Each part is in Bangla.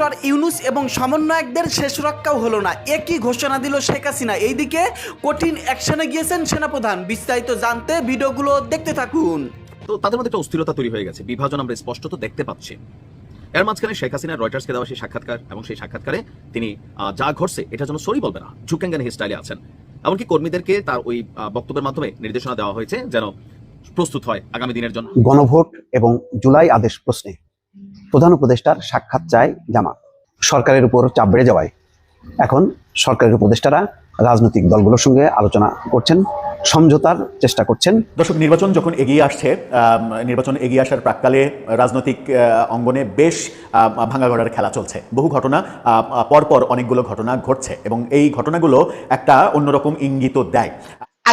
ডক্টর ইউনুস এবং সমন্বয়কদের শেষ রক্ষাও হলো না। একই ঘোষণা দিল শেখ হাসিনা? এইদিকে কঠিন অ্যাকশনে গিয়েছেন সেনাপ্রধান। বিস্তারিত জানতে ভিডিওগুলো দেখতে থাকুন। তো তাদের মধ্যে একটা অস্থিরতা তৈরি হয়ে গেছে। বিভাজন আমরা স্পষ্টত দেখতে পাচ্ছি। এর মাঝখানে শেখ হাসিনা রয়টার্সকে দেওয়া সেই সাক্ষাৎকার এবং সেই সাক্ষাৎকারে তিনি আহ, যা ঘটছে এটার জন্য সরি বলবে না ঝুকেঙ্গান স্টাইলে আছেন। এমনকি কর্মীদেরকে তার ওই বক্তব্যের মাধ্যমে নির্দেশনা দেওয়া হয়েছে যেন প্রস্তুত হয় আগামী দিনের জন্য। গণভোট এবং জুলাই আদেশ প্রশ্নে। প্রধান উপদেষ্টার সাক্ষাৎ চায় জামাত। সরকারের উপর চাপ বেড়ে যাওয়ায়। এখন সরকারের উপদেষ্টারা রাজনৈতিক দলগুলোর সঙ্গে আলোচনা করছেন, সমঝোতার চেষ্টা করছেন। দর্শক, নির্বাচন যখন এগিয়ে আসছে নির্বাচন এগিয়ে আসার প্রাককালে রাজনৈতিক অঙ্গনে বেশ ভাঙাগড়ার খেলা চলছে। বহু ঘটনা পরপর অনেকগুলো ঘটনা ঘটছে এবং এই ঘটনাগুলো একটা অন্যরকম ইঙ্গিত দেয়।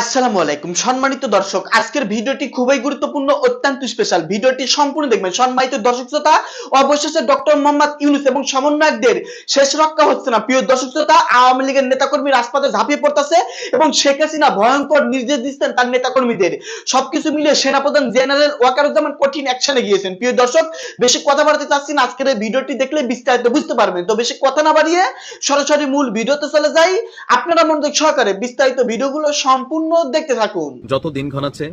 আসসালামু আলাইকুম। সম্মানিত দর্শক, আজকের ভিডিওটি খুবই গুরুত্বপূর্ণ, অত্যন্ত স্পেশাল ভিডিওটি সম্পূর্ণ দেখবেন। সম্মানিত দর্শক শ্রোতা, অবশেষে ডক্টর মোহাম্মদ ইউনুস এবং সমন্বয়কদের শেষ রক্ষা হচ্ছে না। প্রিয় দর্শক শ্রোতা, আওয়ামী লীগের নেতাকর্মী রাজপথে ঝাঁপিয়ে পড়তেছে এবং শেখ হাসিনা ভয়ঙ্কর নির্দেশ দিচ্ছেন তার নেতাকর্মীদের। সবকিছু মিলিয়ে সেনাপ্রধান জেনারেল ওয়াকারুজ্জামান কঠিন অ্যাকশনে গিয়েছেন। প্রিয় দর্শক, বেশি কথা বাড়াতে চাচ্ছি না। আজকের এই ভিডিওটি দেখলে বিস্তারিত বুঝতে পারবেন। তো বেশি কথা না বাড়িয়ে সরাসরি মূল ভিডিওতে চলে যাই। আপনারা মনোযোগ সহকারে বিস্তারিত ভিডিওগুলো সম্পূর্ণ দেখতে থাকুন। যত দিন ঘনাচ্ছে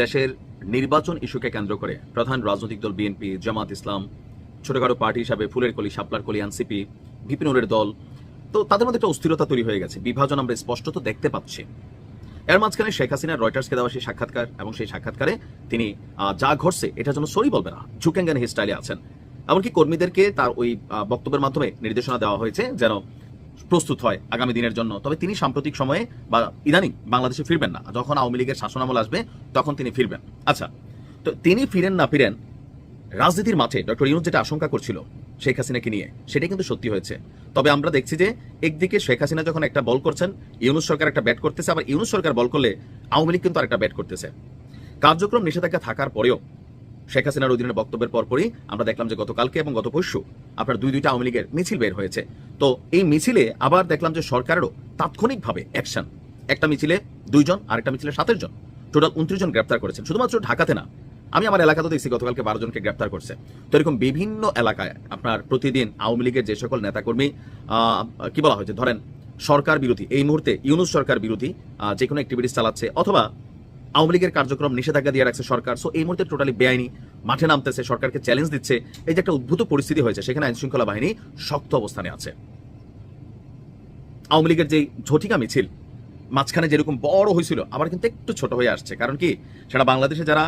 দেশের নির্বাচন ইস্যুকে কেন্দ্র করে প্রধান রাজনৈতিক দল বিএনপি, জামাত ইসলাম, ছোটখাটো পার্টি হিসাবে ফুলের কলি, শাপলার কলি, এনসিপি, বিপিনুরের দল, তো তাদের মধ্যে একটা অস্থিরতা তৈরি হয়ে গেছে। বিভাজন আমরা স্পষ্টত দেখতে পাচ্ছি। এর মাঝখানে শেখ হাসিনা রয়টার্সকে দেওয়া সেই সাক্ষাৎকার এবং সেই সাক্ষাৎকারে তিনি যা ঘটছে এটার জন্য সরি বলবে না, ঝুকেঙ্গান স্টাইলে আছেন। এমনকি কর্মীদেরকে তার ওই বক্তব্যের মাধ্যমে নির্দেশনা দেওয়া হয়েছে যেন প্রস্তুত হয় আগামী দিনের জন্য। তবে তিনি সাম্প্রতিক সময়ে বা ইদানিং বাংলাদেশে ফিরবেন না। যখন আওয়ামী লীগের শাসনামল আসবে, তখন তিনি ফিরবেন। আচ্ছা তো তিনি ফিরেন না ফিরেন, রাজনীতির মাঠে ডক্টর ইউনুস যেটা আশঙ্কা করছিল শেখ হাসিনাকে নিয়ে, সেটাই কিন্তু সত্যি হয়েছে। তবে আমরা দেখছি যে একদিকে শেখ হাসিনা যখন একটা বল করছেন, ইউনুস সরকার একটা ব্যাট করতেছে, আবার ইউনুস সরকার বল করলে আওয়ামী লীগ কিন্তু আরেকটা ব্যাট করতেছে। কার্যক্রম নিষেধাজ্ঞা থাকার পরেও শেখ হাসিনার অধীনে বক্তব্যের পরপরই আমরা দেখলাম যে গতকালকে এবং গত পরশু আপনার দুই দুইটা আওয়ামী লীগের মিছিল বের হয়েছে। তো এই মিছিলে আবার দেখলাম যে সরকারেরও তাৎক্ষণিকভাবে অ্যাকশন একটা মিছিলে দুইজন, আরেকটা মিছিলে সাতের জন। টোটাল উনত্রিশ জন গ্রেপ্তার করেছেন। শুধুমাত্র ঢাকাতে না, আমি আমার এলাকাতেও দেখছি গতকালকে বারো জনকে গ্রেপ্তার করছে। তো এরকম বিভিন্ন এলাকায় আপনার প্রতিদিন আওয়ামী লীগের যে সকল নেতাকর্মী কি বলা হয়েছে ধরেন সরকার বিরোধী, এই মুহূর্তে ইউনুস সরকার বিরোধী যে কোনো অ্যাক্টিভিটিস চালাচ্ছে অথবা আওয়ামী লীগের কার্যক্রম নিষেধাজ্ঞা দিয়ে রাখছে সরকার। সো এই মুহূর্তে টোটালি বেআইনি, মাঠে নামতেছে, সরকারকে চ্যালেঞ্জ দিচ্ছে। এই যে একটা উদ্ভূত পরিস্থিতি হয়েছে, সেখানে আইন শৃঙ্খলা বাহিনী শক্ত অবস্থানে আছে। আওয়ামী লীগের যেই ঝটিকা মিছিল, মাঝখানে যেরকম বড় হয়েছিল, আবার কিন্তু একটু ছোট হয়ে আসছে। কারণ কি সেটা বাংলাদেশে যারা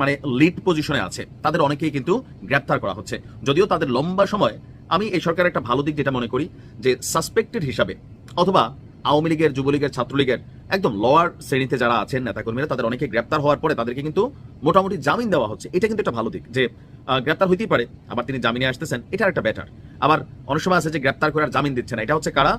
মানে লিড পজিশনে আছে, তাদের অনেকেই কিন্তু গ্রেপ্তার করা হচ্ছে। যদিও তাদের লম্বা সময়, আমি এই সরকারের একটা ভালো দিক যেটা মনে করি, যে সাসপেক্টেড হিসাবে, অথবা আওয়ামী লীগের, যুবলীগের, ছাত্রলীগের একদম লোয়ার শ্রেণীতে যারা আছেন, নেতাকর্মীরা, তাদের অনেকে গ্রেপ্তার হওয়ার পরে তাদেরকে কিন্তু মোটামুটি জামিন দেওয়া হচ্ছে। এটা কিন্তু একটা ভালো দিক যে গ্রেপ্তার হইতেই পারে, আবার তিনি জামিনে আসতেছেন, এটা একটা বেটার আবার অনেক সময় আছে যে, গ্রেপ্তার করার জামিন দিচ্ছে না, এটা হচ্ছে কারা?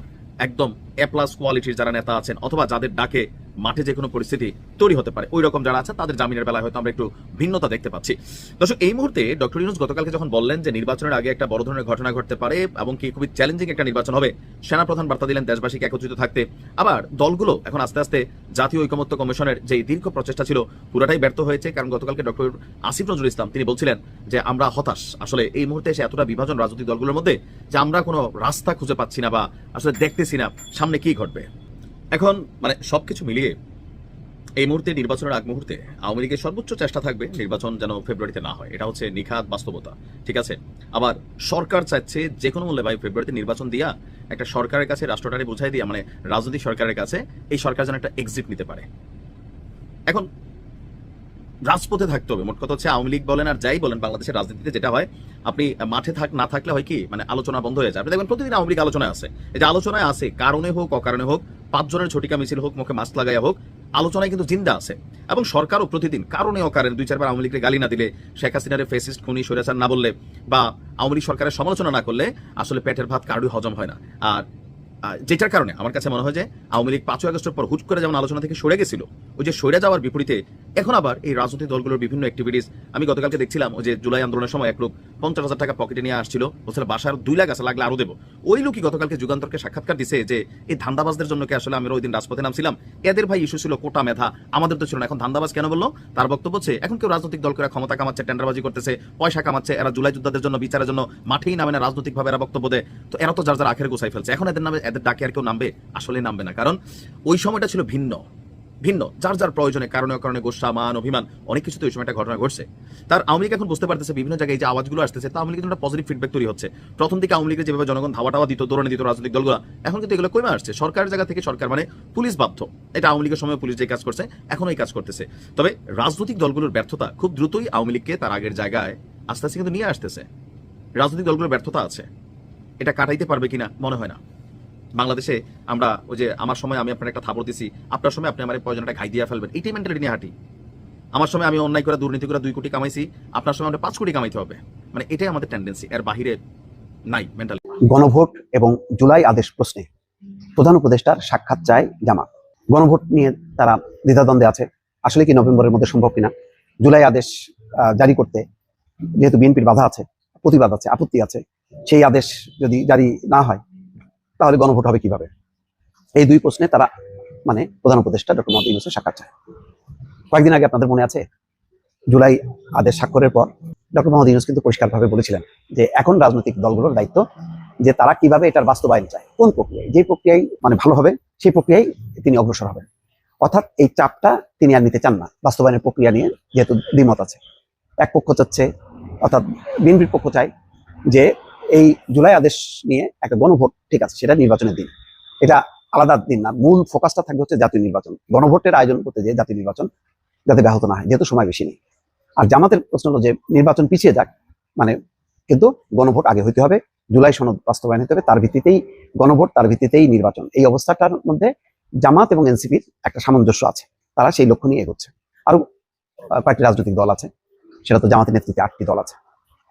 একদম এ প্লাস কোয়ালিটির যারা নেতা আছেন, অথবা যাদের ডাকে মাঠে যে কোনো পরিস্থিতি তৈরি হতে পারে। ওই রকম যারা আছে, তাদের জামিনের বেলায় হয়তো আমরা একটু ভিন্নতা দেখতে পাচ্ছি। দর্শক, এই মুহূর্তে ডক্টর ইউনুস গতকালকে যখন বললেন যে নির্বাচনের আগে একটা বড় ধরনের ঘটনা ঘটতে পারে এবং কি খুবই চ্যালেঞ্জিং একটা নির্বাচন হবে, সেনাপ্রধান বার্তা দিলেন দেশবাসীকে একত্রিত থাকতে। আবার দলগুলো এখন আস্তে আস্তে জাতীয় ঐকমত্য কমিশনের যে দীর্ঘ প্রচেষ্টা ছিল, পুরাটাই ব্যর্থ হয়েছে। কারণ গতকালকে ডক্টর আসিফ নজরুল ইসলাম তিনি বলছিলেন যে, আমরা হতাশ। আসলে এই মুহূর্তে এসে এতটা বিভাজন রাজনৈতিক দলগুলোর মধ্যে যে, আমরা কোনো রাস্তা খুঁজে পাচ্ছি না বা আসলে দেখতেছি না সামনে কি ঘটবে? এখন মানে সবকিছু মিলিয়ে এই মুহূর্তে, নির্বাচনের আগ মুহূর্তে আওয়ামী লীগের সর্বোচ্চ চেষ্টা থাকবে নির্বাচন যেন ফেব্রুয়ারিতে না হয়। এটা হচ্ছে নিখাত বাস্তবতা। ঠিক আছে? আবার সরকার চাচ্ছে যে কোনো মূল্যে ভাই, ফেব্রুয়ারিতে নির্বাচন দিয়া একটা সরকারের কাছে রাষ্ট্রটারে বুঝাই দিয়া মানে রাজনৈতিক সরকারের কাছে এই সরকার যেন একটা এক্সিট নিতে পারে। এখন রাজপথে থাকতে হবে। মোট কথা হচ্ছে আওয়ামী লীগ বলেন আর যাই বলেন, বাংলাদেশের রাজনীতিতে যেটা হয়, আপনি মাঠে থাক, না থাকলে হয় কি মানে আলোচনা বন্ধ হয়ে যায়। আপনি দেখবেন প্রতিদিন আওয়ামী লীগ আলোচনায় আছে। এই যে আলোচনায় আছে, কারণে হোক, অকারণে হোক পাঁচজনের ছটিকা মিছিল হোক, মুখে মাস্ক লাগাইয়া হোক, আলোচনায় কিন্তু জিন্দা আছে। এবং সরকারও প্রতিদিন কারণে অকারণে দুই চারবার আওয়ামী লীগকে গালি না দিলে শেখ হাসিনারে ফেসিস্ট, খুনি, স্বৈরাচার না বললে বা আওয়ামী লীগ সরকারের সমালোচনা না করলে আসলে পেটের ভাত কারোই হজম হয় না। আর যেটার কারণে আমার কাছে মনে হয় যে আওয়ামী লীগ পাঁচই আগস্টের পর হুট করে যেমন আলোচনা থেকে সরে গেছিল, ওই যে সরে যাওয়ার বিপরীতে এখন আবার এই রাজনৈতিক দলগুলোর বিভিন্ন অ্যাক্টিভিটিস আমি গতকালকে দেখছিলাম ওই যে জুলাই আন্দোলনের সময় এক লোক পঞ্চাশ হাজার টাকা পকেটে নিয়ে আসছিল, বলছিল বাসার দুই লাখ আছে, লাগলে আরও দেবো। ওই লোকই গতকালকে যুগান্তরকে সাক্ষাৎকার দিছে যে এই ধান্দাবাজদের জন্য কি আসলে আমরা ওই দিন রাজপথে নামছিলাম? এদের ভাই ইস্যু ছিল কোটা মেধা, আমাদের তো ছিল না। এখন ধান্দাবাজ কেন বলল? তার বক্তব্য হচ্ছে, এখন কেউ রাজনৈতিক দল করে ক্ষমতা কামাচ্ছে, টেন্ডারবাজি করতেছে, পয়সা কামাচ্ছে, এরা জুলাই যোদ্ধাদের জন্য বিচারের জন্য মাঠেই নামে না, রাজনৈতিকভাবে এরা বক্তব্য দেয়। তো এরা তো যার যার আখের গোছাই ফেলছে। এখন এদের নামে এদের ডাকে আর কেউ নামবে, আসলে নামবে না। কারণ ওই সময়টা ছিল ভিন্ন ভিন্ন। যার যার প্রয়োজনে, কারণে কারণে গোসা, মান, অভিমান, অনেক কিছু তো ওই সময় একটা ঘটনা ঘটছে। তার আওয়ামী এখন বুঝতে পারতেছে, বিভিন্ন জায়গায় যে আওয়াজগুলো আসতেছে, তা আওয়ামী একটা পজিটিভ ফিডব্যাক তৈরি হচ্ছে। প্রথম দিকে আওয়ামী লীগের যেভাবে জনগণ ধাওয়া টাওয়া দিত, দৌড়ানি দিত রাজনৈতিক দলগুলো, এখন কিন্তু এগুলো কমে আসছে। সরকারের জায়গা থেকে সরকার মানে পুলিশ বাধ্য। এটা আওয়ামী লীগের সময় পুলিশ যে কাজ করছে, এখনও এই কাজ করতেছে। তবে রাজনৈতিক দলগুলোর ব্যর্থতা খুব দ্রুতই আওয়ামী লীগকে তার আগের জায়গায় আস্তে আস্তে কিন্তু নিয়ে আসতেছে। রাজনৈতিক দলগুলোর ব্যর্থতা আছে। এটা কাটাইতে পারবে কিনা, মনে হয় না। বাংলাদেশে আমরা ওই যে আমার সময় আমি আপনার একটা থাপড় দিছি, আপনার সময় আপনি আমার প্রয়োজন একটা ঘাই দিয়ে ফেলবেন। এইটাই মেন্টালিটি নিয়ে হাঁটি। আমার সময় আমি অন্যায় করে, দুর্নীতি করে দুই কোটি কামাইছি, আপনার সময় আমরা পাঁচ কোটি কামাইতে হবে। মানে এটাই আমাদের টেন্ডেন্সি এর বাহিরে নাই মেন্টালি গণভোট এবং জুলাই আদেশ প্রশ্নে প্রধান উপদেষ্টার সাক্ষাৎ চায় জামাত। গণভোট নিয়ে তারা দ্বিধাদ্বন্দ্বে আছে। আসলে কি নভেম্বরের মধ্যে সম্ভব কিনা? জুলাই আদেশ জারি করতে যেহেতু বিএনপির বাধা আছে, প্রতিবাদ আছে, আপত্তি আছে, সেই আদেশ যদি জারি না হয় তাহলে গণভোট হবে কীভাবে? এই দুই প্রশ্নে তারা মানে প্রধান উপদেষ্টা ডক্টর মোহাম্মদ ইউনুসের সাক্ষাৎ চায়। কয়েকদিন আগে আপনাদের মনে আছে? জুলাই আদেশ স্বাক্ষরের পর ডক্টর মোহাম্মদ ইউনুস কিন্তু পরিষ্কারভাবে বলেছিলেন যে এখন রাজনৈতিক দলগুলোর দায়িত্ব যে তারা কীভাবে এটার বাস্তবায়ন চায়, কোন প্রক্রিয়ায়? যে প্রক্রিয়ায় মানে ভালো হবে, সেই প্রক্রিয়ায় তিনি অগ্রসর হবেন। অর্থাৎ এই চাপটা তিনি আর নিতে চান না, বাস্তবায়নের প্রক্রিয়া নিয়ে যেহেতু দ্বিমত আছে। এক পক্ষ চাচ্ছে, অর্থাৎ বিএনপির পক্ষ চায় যে এই জুলাই আদেশ নিয়ে একটা গণভোট, ঠিক আছে, সেটা নির্বাচনের দিন। এটা আলাদা দিন না, মূল ফোকাসটা থাকবে হচ্ছে জাতীয় নির্বাচন। গণভোটের আয়োজন করতে যে জাতীয় নির্বাচন, যাতে ব্যাহত না হয়, যেহেতু সময় বেশি নেই। আর জামাতের প্রশ্ন হলো যে নির্বাচন পিছিয়ে যাক মানে কিন্তু গণভোট আগে হইতে হবে, জুলাই সনদ বাস্তবায়ন হতে হবে, তার ভিত্তিতেই গণভোট, তার ভিত্তিতেই নির্বাচন। এই অবস্থাটার মধ্যে জামাত এবং এনসিপির একটা সামঞ্জস্য আছে, তারা সেই লক্ষ্য নিয়ে এগোচ্ছে। আরও কয়েকটি রাজনৈতিক দল আছে, সেটা তো জামাতের নেতৃত্বে আটটি দল আছে।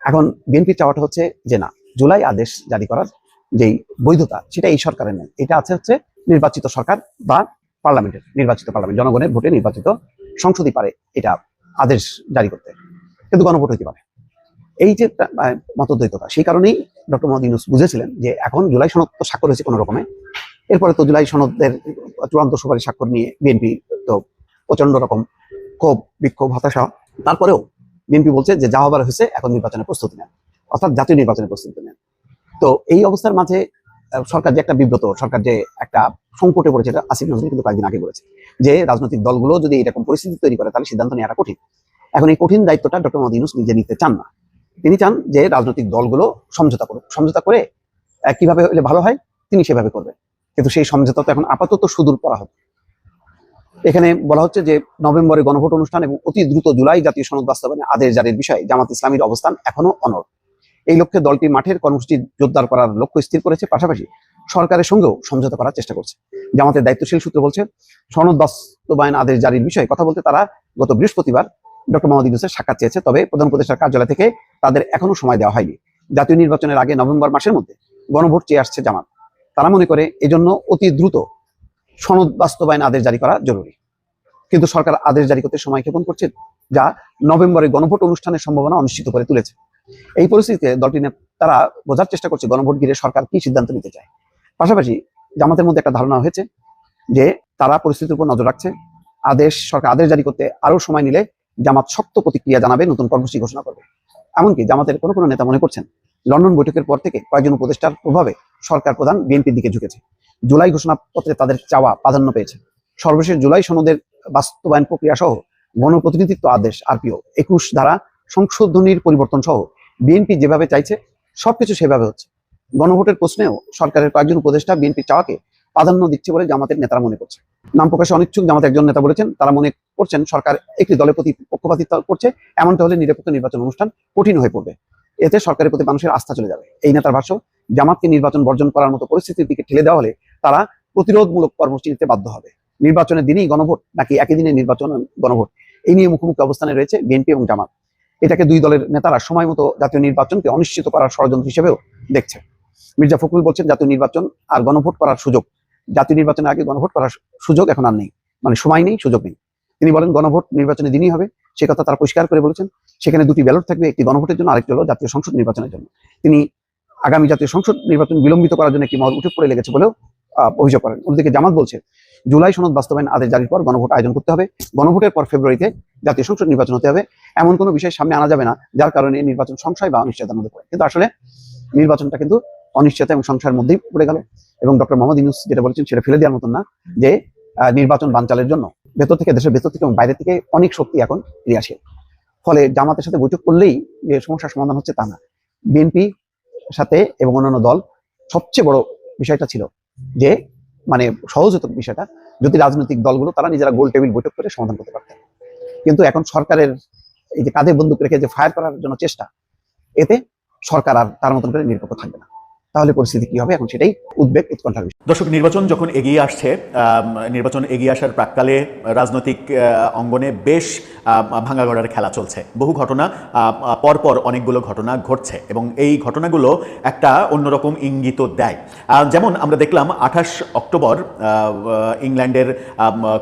এখন বিএনপির চাওয়াটা হচ্ছে যে না জুলাই আদেশ জারি করার যেই বৈধতা, সেটা এই সরকারের নেই। এটা আছে হচ্ছে নির্বাচিত সরকার বা পার্লামেন্টের নির্বাচিত পার্লামেন্ট। জনগণের ভোটে নির্বাচিত সংসদই পারে এটা আদেশ জারি করতে। কিন্তু গণভোট হইতে পারে। এই যে মতদ্বৈততা, সেই কারণেই ডক্টর মোহাম্মদ ইউনুস বুঝেছিলেন যে এখন জুলাই সনদ তো স্বাক্ষর হয়েছে কোনো রকমে। এরপরে তো জুলাই সনদের চূড়ান্ত সুপারিশ স্বাক্ষর নিয়ে বিএনপি তো প্রচণ্ড রকম ক্ষোভ, বিক্ষোভ, হতাশা। তারপরেও বিএনপি বলছে যে যা হবার হয়েছে এখন নির্বাচনের প্রস্তুতি নেন। অর্থাৎ জাতীয় নির্বাচনের প্রস্তুতি তো এই অবস্থার মাঝে সরকার যে একটা বিব্রত, সরকার যে একটা সংকটে পড়েছে, এটা আসিফ নজরুল কিন্তু কয়েকদিন আগে বলেছে যে রাজনৈতিক দলগুলো যদি এরকম পরিস্থিতি তৈরি করে, তাহলে সিদ্ধান্ত নেওয়াটা কঠিন। এখন এই কঠিন দায়িত্বটা ডক্টর মোহাম্মদ ইউনুস নিজে নিতে চান না। তিনি চান যে রাজনৈতিক দলগুলো সমঝোতা করুক। সমঝোতা করে কীভাবে হলে ভালো হয়, তিনি সেভাবে করবেন। কিন্তু সেই সমঝোতা তো এখন আপাতত সুদূর পড়া হবে। এখানে বলা হচ্ছে যে নভেম্বরে গণভোট অনুষ্ঠান এবং অতি দ্রুত জুলাই জাতীয় সনদ বাস্তবায়নে আদেশ জারির বিষয়ে জামাত ইসলামীর অবস্থান এখনও অনড়। এই লক্ষ্যে দলটি মাঠের কর্মসূচি জোরদার করার লক্ষ্য স্থির করেছে, পাশাপাশি সরকারের সঙ্গেও সমঝোতা করার চেষ্টা করছে। জামাতের দায়িত্বশীল সূত্র বলছে, সনদ বাস্তবায়ন আদেশ জারির বিষয়ে কথা বলতে তারা গত বৃহস্পতিবার ডক্টর মোহাম্মদ ইউনুসের সাক্ষাৎ চেয়েছে, তবে প্রধান উপদেষ্টার কার্যালয় থেকে তাদের এখনও সময় দেওয়া হয়নি। জাতীয় নির্বাচনের আগে নভেম্বর মাসের মধ্যে গণভোট চেয়ে আসছে জামাত। তারা মনে করে এজন্য অতি দ্রুত সনদ বাস্তবায়ন আদেশ জারি করা জরুরি। কিন্তু সরকার আদেশ জারি করতে সময় ক্ষেপণ করছে যা নভেম্বরে গণভোট অনুষ্ঠানের সম্ভাবনা অনিশ্চিত করে তুলেছে। এই পরিস্থিতিতে দলটি তারা বোঝার চেষ্টা করছে গণভোট ঘিরে সরকার কি সিদ্ধান্ত নিতে চায়। পাশাপাশি জামাতের মধ্যে একটা ধারণা হয়েছে যে তারা পরিস্থিতির উপর নজর রাখছে। আদেশ, সরকার আদেশ জারি করতে আরও সময় নিলে জামাত শক্ত প্রতিক্রিয়া জানাবে, নতুন কর্মসূচি ঘোষণা করবে। এমনকি জামাতের কোনো কোনো নেতা মনে করছেন, লন্ডন বৈঠকের পর থেকে কয়েকজন উপদেষ্টার প্রভাবে সরকার প্রধান বিএনপির দিকে ঝুঁকেছে। জুলাই ঘোষণাপত্রে তাদের চাওয়া প্রাধান্য পেয়েছে। সর্বশেষ জুলাই সনদের বাস্তবায়ন প্রক্রিয়া সহ গণপ্রতিনিধিত্ব আদেশ, আরপিও, একুশ ধারা সংশোধনীর পরিবর্তন সহ বিএনপি যেভাবে চাইছে, সবকিছু সেভাবে হচ্ছে। গণভোটের প্রশ্নেও সরকারের কয়েকজন উপদেষ্টা বিএনপি চাওয়াকে প্রাধান্য দিচ্ছে বলে জামাতের নেতারা মনে করছে। নাম প্রকাশে অনিচ্ছুক জামাতের একজন নেতা বলেছেন, তারা মনে করছেন সরকার একটি দলের প্রতি পক্ষপাতিত্ব করছে, এমনটা হলে নিরপেক্ষ নির্বাচন অনুষ্ঠান কঠিন হয়ে পড়বে। এতে সরকারের প্রতি মানুষের আস্থা চলে যাবে। এই নেতার ভাষ্য, জামাতকে নির্বাচন বর্জন করার মতো পরিস্থিতির দিকে ঠেলে দেওয়া হলে তারা প্রতিরোধমূলক কর্মসূচি নিতে বাধ্য হবে। নির্বাচনের দিনেই গণভোট নাকি একই দিনে নির্বাচন গণভোট? এই নিয়ে মুখোমুখি অবস্থানে রয়েছে বিএনপি এবং জামাত। এটাকে দুই দলের নেতারা সময় মতো জাতীয় নির্বাচনকে অনিশ্চিত করার ষড়যন্ত্র হিসেবেও দেখছে। মির্জা ফখরুল বলছেন, জাতীয় নির্বাচন আর গণভোট করার সুযোগ। জাতীয় নির্বাচনের আগে গণভোট করার সুযোগ এখন আর নেই। মানে সময় নেই, সুযোগ নেই। তিনি বলেন, গণভোট নির্বাচনে দিনই হবে। সে কথা তারা পরিষ্কার করে বলেছেন। সেখানে দুটি ব্যালট থাকবে, একটি গণভোটের জন্য, আরেকটি হলো জাতীয় সংসদ নির্বাচনের জন্য। তিনি আগামী জাতীয় সংসদ নির্বাচন বিলম্বিত করার জন্য একটি মত উঠে পড়ে লেগেছে বলেও অভিযোগ করেন। অন্যদিকে জামাত বলছে, জুলাই সনদ বাস্তবায়ন আদেশ জারির পর গণভোট আয়োজন করতে হবে। গণভোটের পর ফেব্রুয়ারিতে জাতীয় সংসদ নির্বাচন হতে হবে। এমন কোনো বিষয় সামনে আনা যাবে না, যার কারণে নির্বাচন সংশয় বা অনিশ্চয়তার মধ্যে পড়ে। কিন্তু আসলে নির্বাচনটা কিন্তু অনিশ্চয়তা এবং সংশয়ের মধ্যেই পড়ে গেল। এবং ডক্টর মোহাম্মদ ইউনুস যেটা বলেছেন সেটা ফেলে দেওয়ার মতন না, যে নির্বাচন বানচালের জন্য। ভেতর থেকে, দেশের ভেতর থেকে এবং বাইরে থেকে অনেক শক্তি এখন আসে। ফলে জামাতের সাথে বৈঠক করলেই যে সমস্যার সমাধান হচ্ছে তা না। বিএনপি সাথে এবং অন্যান্য দল সবচেয়ে বড় বিষয়টা ছিল যে মানে সহজ হতো বিষয়টা, যদি রাজনৈতিক দলগুলো তারা নিজেরা গোল টেবিল বৈঠক করে সমাধান করতে পারতেন কিন্তু এখন সরকারের এই যে কাঁধে বন্দুক রেখে যে ফায়ার করার জন্য চেষ্টা, এতে সরকার আর তার মতন করে নিরপেক্ষ থাকবে না। তাহলে পরিস্থিতি কি হবে? এখন সেটাই উদ্বেগ উৎকণ্ঠার বিষয়। দর্শক, নির্বাচন যখন এগিয়ে আসছে নির্বাচন এগিয়ে আসার প্রাককালে রাজনৈতিক অঙ্গনে বেশ ভাঙাগড়ার খেলা চলছে। বহু ঘটনা পরপর অনেকগুলো ঘটনা ঘটছে এবং এই ঘটনাগুলো একটা অন্যরকম ইঙ্গিত দেয়। যেমন আমরা দেখলাম আঠাশ অক্টোবর ইংল্যান্ডের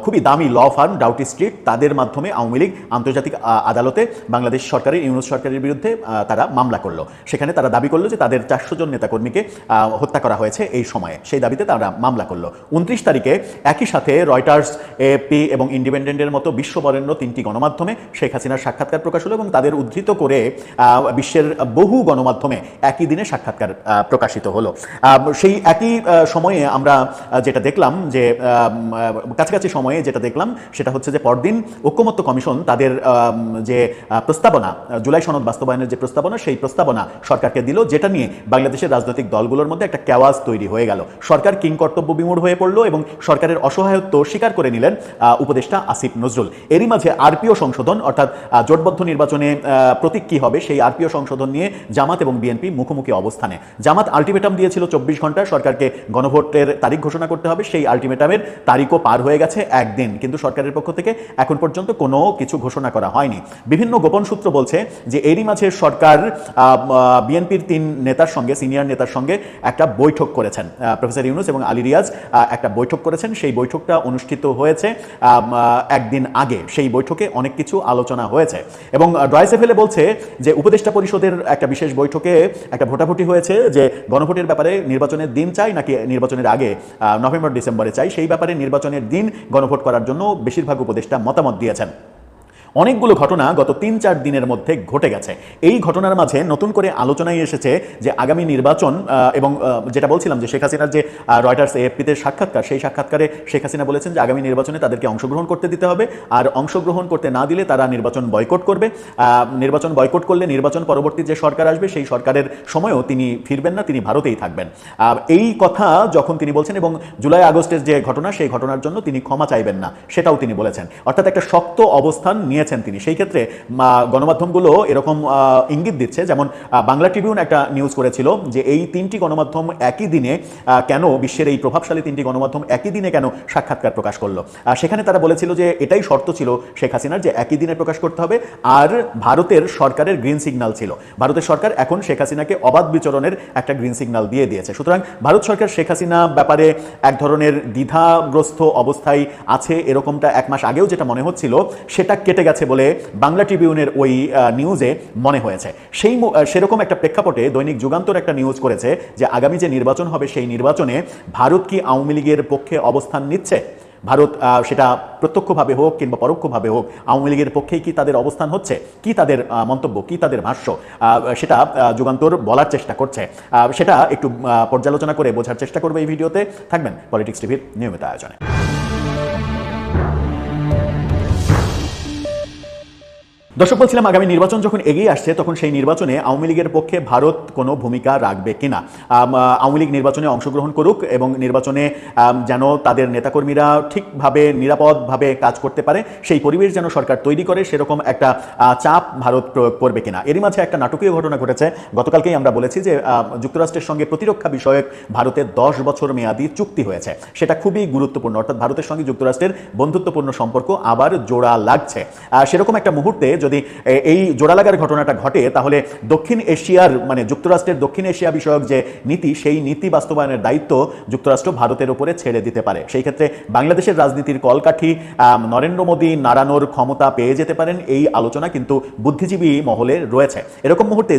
খুবই দামি ল ফার্ম ডাউটি স্ট্রিট, তাদের মাধ্যমে আওয়ামী লীগ আন্তর্জাতিক আদালতে বাংলাদেশ সরকারের, ইউনুস সরকারের বিরুদ্ধে তারা মামলা করল। সেখানে তারা দাবি করল যে তাদের চারশো জন নেতাকর্মীকে হত্যা করা হয়েছে এই সময়ে। সেই দাবিতে তারা মামলা করল। উনত্রিশ তারিখে একই সাথে রয়টার্স এপি এবং ইন্ডিপেন্ডেন্টের মতো বিশ্ববরেণ্য তিনটি গণমাধ্যমে শেখ হাসিনার সাক্ষাৎকার প্রকাশ হলো এবং তাদের উদ্ধৃত করে বিশ্বের বহু গণমাধ্যমে একই দিনে সাক্ষাৎকার প্রকাশিত হলো। সেই একই সময়ে আমরা যেটা দেখলাম যে কাছাকাছি সময়ে যেটা দেখলাম সেটা হচ্ছে যে পরদিন ঐক্যমত্য কমিশন তাদের যে প্রস্তাবনা জুলাই সনদ বাস্তবায়নের যে প্রস্তাবনা, সেই প্রস্তাবনা সরকারকে দিল, যেটা নিয়ে বাংলাদেশের রাজনৈতিক দলগুলোর মধ্যে একটা ক্যাওয়াজ তৈরি হয়ে গেল। সরকার কিং কর্তব্য বিমূঢ় হয়ে পড়ল এবং সরকারের অসহায়ত্ব স্বীকার করে নিলেন উপদেষ্টা আসিফ নজরুল। এরই মাঝে আরপিও সংশোধন, অর্থাৎ জোটবদ্ধ নির্বাচনে প্রতীক কি হবে সেই আরপিও সংশোধন নিয়ে জামাত এবং বিএনপি মুখোমুখি অবস্থানে। জামাত আলটিমেটাম দিয়েছিল চব্বিশ ঘণ্টা সরকারকে গণভোটের তারিখ ঘোষণা করতে হবে, সেই আলটিমেটামের তারিখও পার হয়ে গেছে একদিন। কিন্তু সরকারের পক্ষ থেকে এখন পর্যন্ত কোনো কিছু ঘোষণা করা হয়নি। বিভিন্ন গোপন সূত্র বলছে যে এরই মাঝে সরকার বিএনপির তিন নেতার সঙ্গে, সিনিয়র নেতার সঙ্গে একটা বৈঠক করেছেন প্রফেসর ইউনুস এবং আলী রিয়াজ একটা বৈঠক করেছেন। সেই বৈঠকটা অনুষ্ঠিত হয়েছে একদিন আগে। সেই বৈঠকে অনেক কিছু আলোচনা হয়েছে এবং ড্রয়েসেফেলে বলছে যে উপদেষ্টা পরিষদের একটা বিশেষ বৈঠকে একটা ভোটাভুটি হয়েছে যে গণভোটের ব্যাপারে নির্বাচনের দিন চাই নাকি নির্বাচনের আগে নভেম্বর, ডিসেম্বরে চাই। সেই ব্যাপারে নির্বাচনের দিন গণভোট করার জন্য বেশিরভাগ উপদেষ্টা মতামত দিয়েছেন। অনেকগুলো ঘটনা গত তিন চার দিনের মধ্যে ঘটে গেছে। এই ঘটনার মাঝে নতুন করে আলোচনায় এসেছে যে আগামী নির্বাচন এবং যেটা বলছিলাম যে শেখ হাসিনার যে রয়টার্স এএফপিতে সাক্ষাৎকার সেই সাক্ষাৎকারে শেখ হাসিনা বলেছেন যে আগামী নির্বাচনে তাদেরকে অংশগ্রহণ করতে দিতে হবে। আর অংশগ্রহণ করতে না দিলে তারা নির্বাচন বয়কট করবে। নির্বাচন বয়কট করলে নির্বাচন পরবর্তী যে সরকার আসবে সেই সরকারের সময়ও তিনি ফিরবেন না তিনি ভারতেই থাকবেন। আহ, এই কথা যখন তিনি বলছেন এবং জুলাই আগস্টের যে ঘটনা সেই ঘটনার জন্য তিনি ক্ষমা চাইবেন না সেটাও তিনি বলেছেন। অর্থাৎ একটা শক্ত অবস্থান নিয়েছেন তিনি। সেই ক্ষেত্রে গণমাধ্যমগুলো এরকম ইঙ্গিত দিচ্ছে, যেমন বাংলা ট্রিবিউন একটা নিউজ করেছিল যে এই তিনটি গণমাধ্যম একই দিনে কেন বিশ্বের এই প্রভাবশালী তিনটি গণমাধ্যম একই দিনে কেন সাক্ষাৎকার প্রকাশ করল? সেখানে তারা বলেছিল যে এটাই শর্ত ছিল শেখ হাসিনার যে একই দিনে প্রকাশ করতে হবে, আর ভারতের সরকারের গ্রিন সিগন্যাল ছিল। ভারতের সরকার এখন শেখ হাসিনাকে অবাধ বিচরণের একটা গ্রিন সিগন্যাল দিয়ে দিয়েছে। সুতরাং ভারত সরকার শেখ হাসিনা ব্যাপারে এক ধরনের দ্বিধাগ্রস্ত অবস্থায় আছে এরকমটা এক মাস আগেও যেটা মনে হচ্ছিল, সেটা কেটে গেছে। বলে বাংলা ট্রিবিউনের ওই নিউজে মনে হয়েছে। সেই সেরকম একটা প্রেক্ষাপটে দৈনিক যুগান্তর একটা নিউজ করেছে যে আগামী যে নির্বাচন হবে সেই নির্বাচনে ভারত কি আওয়ামী লীগের পক্ষে অবস্থান নিচ্ছে? ভারত সেটা প্রত্যক্ষভাবে হোক কিংবা পরোক্ষভাবে হোক, আওয়ামী লীগের পক্ষেই কি তাদের অবস্থান হচ্ছে? কি তাদের মন্তব্য, কি তাদের ভাষ্য? সেটা যুগান্তর বলার চেষ্টা করছে। সেটা একটু পর্যালোচনা করে বোঝার চেষ্টা করবে এই ভিডিওতে। থাকবেন পলিটিক্স টিভির নিয়মিত আয়োজনে। দর্শক বলছিলাম, আগামী নির্বাচন যখন এগিয়ে আসছে, তখন সেই নির্বাচনে আওয়ামী লীগের পক্ষে ভারত কোনো ভূমিকা রাখবে কিনা? আওয়ামী লীগ নির্বাচনে অংশগ্রহণ করুক এবং নির্বাচনে যেন তাদের নেতাকর্মীরা ঠিকভাবে, নিরাপদভাবে কাজ করতে পারে, সেই পরিবেশ যেন সরকার তৈরি করে, সেরকম একটা চাপ ভারত প্রয়োগ করবে কিনা? এরই মাঝে একটা নাটকীয় ঘটনা ঘটেছে। গতকালকেই আমরা বলেছি যে যুক্তরাষ্ট্রের সঙ্গে প্রতিরক্ষা বিষয়ক ভারতের দশ বছর মেয়াদী চুক্তি হয়েছে। সেটা খুবই গুরুত্বপূর্ণ। অর্থাৎ ভারতের সঙ্গে যুক্তরাষ্ট্রের বন্ধুত্বপূর্ণ সম্পর্ক আবার জোড়া লাগছে। সেরকম একটা মুহূর্তে যদি এই জোড়া লাগার ঘটনাটা ঘটে, তাহলে দক্ষিণ এশিয়ার মানে যুক্তরাষ্ট্রের দক্ষিণ এশিয়া বিষয়ক যে নীতি, সেই নীতি বাস্তবায়নের দায়িত্ব যুক্তরাষ্ট্র ভারতের উপরে ছেড়ে দিতে পারে। সেই ক্ষেত্রে বাংলাদেশের রাজনীতির কলকাঠি নরেন্দ্র মোদী নাড়ানোর ক্ষমতা পেয়ে যেতে পারেন, এই আলোচনা কিন্তু বুদ্ধিজীবী মহলে রয়েছে। এরকম মুহূর্তে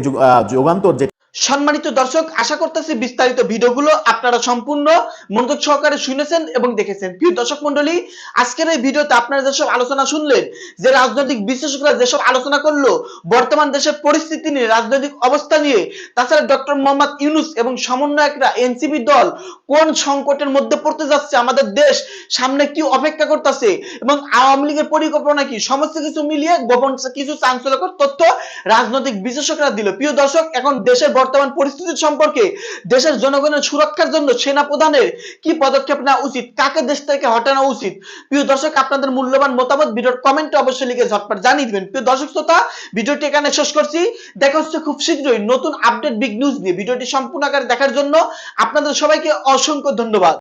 যুগান্তর যে সম্মানিত দর্শক, আশা করতেছি বিস্তারিত ভিডিওগুলো আপনারা সম্পূর্ণ মনোযোগ সহকারে শুনেছেন এবং দেখেছেন। প্রিয় দর্শক মন্ডলী আজকের এই ভিডিওতে আপনারা যেসব আলোচনা শুনলেন, যে রাজনৈতিক বিশ্লেষকরা যেসব আলোচনা করল, বর্তমান দেশের পরিস্থিতি নিয়ে, রাজনৈতিক অবস্থা নিয়ে, তাছাড়া ডক্টর মোহাম্মদ ইউনুস এবং সমন্বয়করা এনসিপি দল কোন সংকটের মধ্যে পড়তে যাচ্ছে, আমাদের দেশ সামনে কি অপেক্ষা করতেছে এবং আওয়ামী লীগের পরিকল্পনা কি, সমস্ত কিছু মিলিয়ে গোপন কিছু চাঞ্চল্যকর তথ্য রাজনৈতিক বিশেষজ্ঞরা দিল। প্রিয় দর্শক, এখন দেশের বর্তমান পরিস্থিতি সম্পর্কে দেশের জনগণের সুরক্ষার জন্য সেনা প্রধানের কি পদক্ষেপ নেওয়া উচিত? কাকে দেশ থেকে হটানো উচিত? প্রিয় দর্শক, আপনাদের মূল্যবান মতামত ভিডিওর কমেন্টে অবশ্যই লিখে ঝটপট জানিয়ে দিবেন। প্রিয় দর্শক শ্রোতা, ভিডিওটি এখানে শেষ করছি। দেখা হচ্ছে খুব শীঘ্রই নতুন আপডেট বিগ নিউজ নিয়ে। ভিডিওটি সম্পূর্ণ আকারে দেখার জন্য আপনাদের সবাইকে অসংখ্য ধন্যবাদ।